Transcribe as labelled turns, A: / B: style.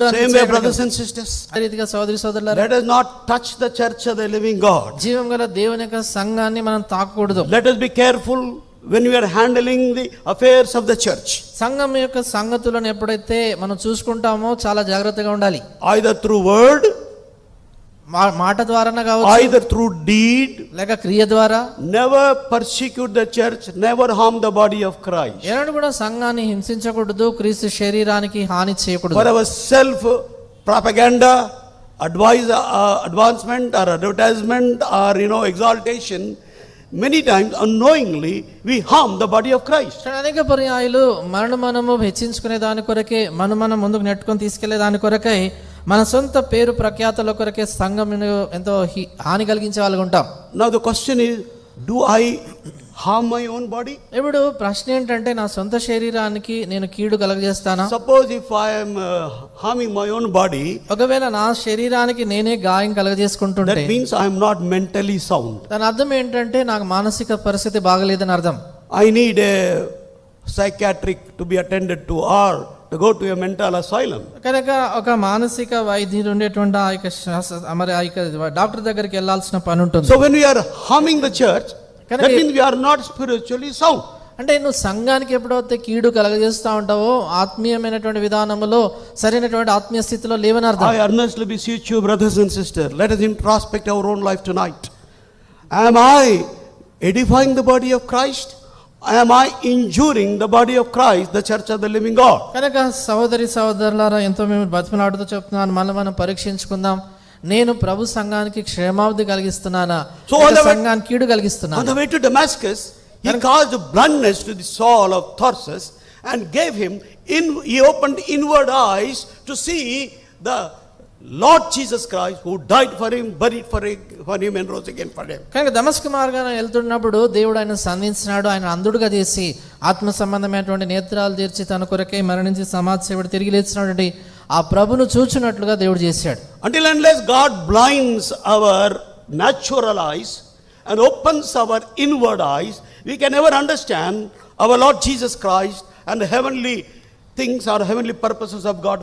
A: Same way, brothers and sisters.
B: అదే రీతిగా సోదరి సోదరులారా
A: Let us not touch the church of the living God.
B: జీవం గల దేవుని యొక్క సంఘాన్ని మనం తాకూడదు
A: Let us be careful when we are handling the affairs of the church.
B: సంఘం యొక్క సంగతులను ఎప్పుడైతే మనం చూసుకుంటామో చాలా జాగ్రత్తగా ఉండాలి
A: Either through word,
B: మాట ద్వారా కావచ్చు
A: either through deed.
B: లేక క్రియ ద్వారా
A: Never persecute the church, never harm the body of Christ.
B: ఎలాంటి కూడా సంఘాన్ని హింసించకూడదు క్రీస్తు శరీరానికి హాని
A: For
B: చేయకూడదు
A: our self propaganda, advise, uh, advancement or advertisement or you know exaltation, many times unknowingly we harm the body of Christ.
B: అనేక పర్యాయాలు మనను మనము హెచ్చించుకునే దాని కొరకే మనం మనం ముందుకు నెట్టుకొని తీసుకెళ్ళే దాని కొరకై మన సొంత పేరు ప్రఖ్యాతల కొరకే సంఘం ఎంతో హాని కలిగించే వాళ్ళుగా ఉంటాం.
A: నా question is do I harm my own body
B: ఇప్పుడు ప్రశ్న ఏంటంటే నా సొంత శరీరానికి నేను కీడు కలగజేస్తానా?
A: Suppose if I I'm harming my own body
B: ఒకవేళ నా శరీరానికి నేనే గాయం కలగజేసుకుంటుంటే
A: means I'm not mentally sound
B: దాని అర్థం ఏంటంటే నాకు మానసిక పరిస్థితి బాగలేదని అర్థం.
A: I need a psychiatric to be attended to or to go to a mental asylum.
B: కనుక ఒక మానసిక వైద్యుడు ఉండేటువంటి ఆ యొక్క మరి ఆ యొక్క డాక్టర్ దగ్గరికి వెళ్ళాల్సిన పని ఉంటుంది
A: So when we are harming the church, that
B: Correct.
A: means we are not spiritually sound.
B: అంటే నువ్వు సంఘానికి ఎప్పుడైతే కీడు కలగజేస్తూ ఉంటావో ఆత్మీయమైనటువంటి విధానంలో సరైనటువంటి ఆత్మీయ స్థితిలో లేవని అర్థం
A: I earnestly beseech you, brothers and sisters, let us introspect our own life tonight. Am I edifying the body of Christ? Am I injuring the body of Christ, the church of the living God?
B: కనుక సహోదరి సహోదరులారా ఎంతో మేము బతిమలాడుతూ చెప్తున్నాను మనం మనం పరీక్షించుకుందాం నేను ప్రభు సంఘానికి క్షేమావధి కలిగిస్తున్నానా
A: way-
B: సంఘానికి కీడు కలిగిస్తున్నాను
A: the way to Damascus, he caused blindness to the Saul of Tarsus and gave him, in, he opened inward eyes to see the Lord Jesus Christ who died for him buried for for him and again for him
B: కనుక దమస్క మార్గాన వెళ్తున్నప్పుడు దేవుడు ఆయన సంధించినాడు ఆయన అందుడుగా చేసి ఆత్మ సంబంధమైనటువంటి నేత్రాలు తీర్చి తన కొరకై మరణించి సమాజ సేవడు తిరిగి లేచినటువంటి ఆ ప్రభును చూచినట్లుగా దేవుడు చేశాడు.
A: Until unless God blinds our natural eyes and opens our inward eyes we can ever understand our Lord Jesus Christ and heavenly things or heavenly purposes of God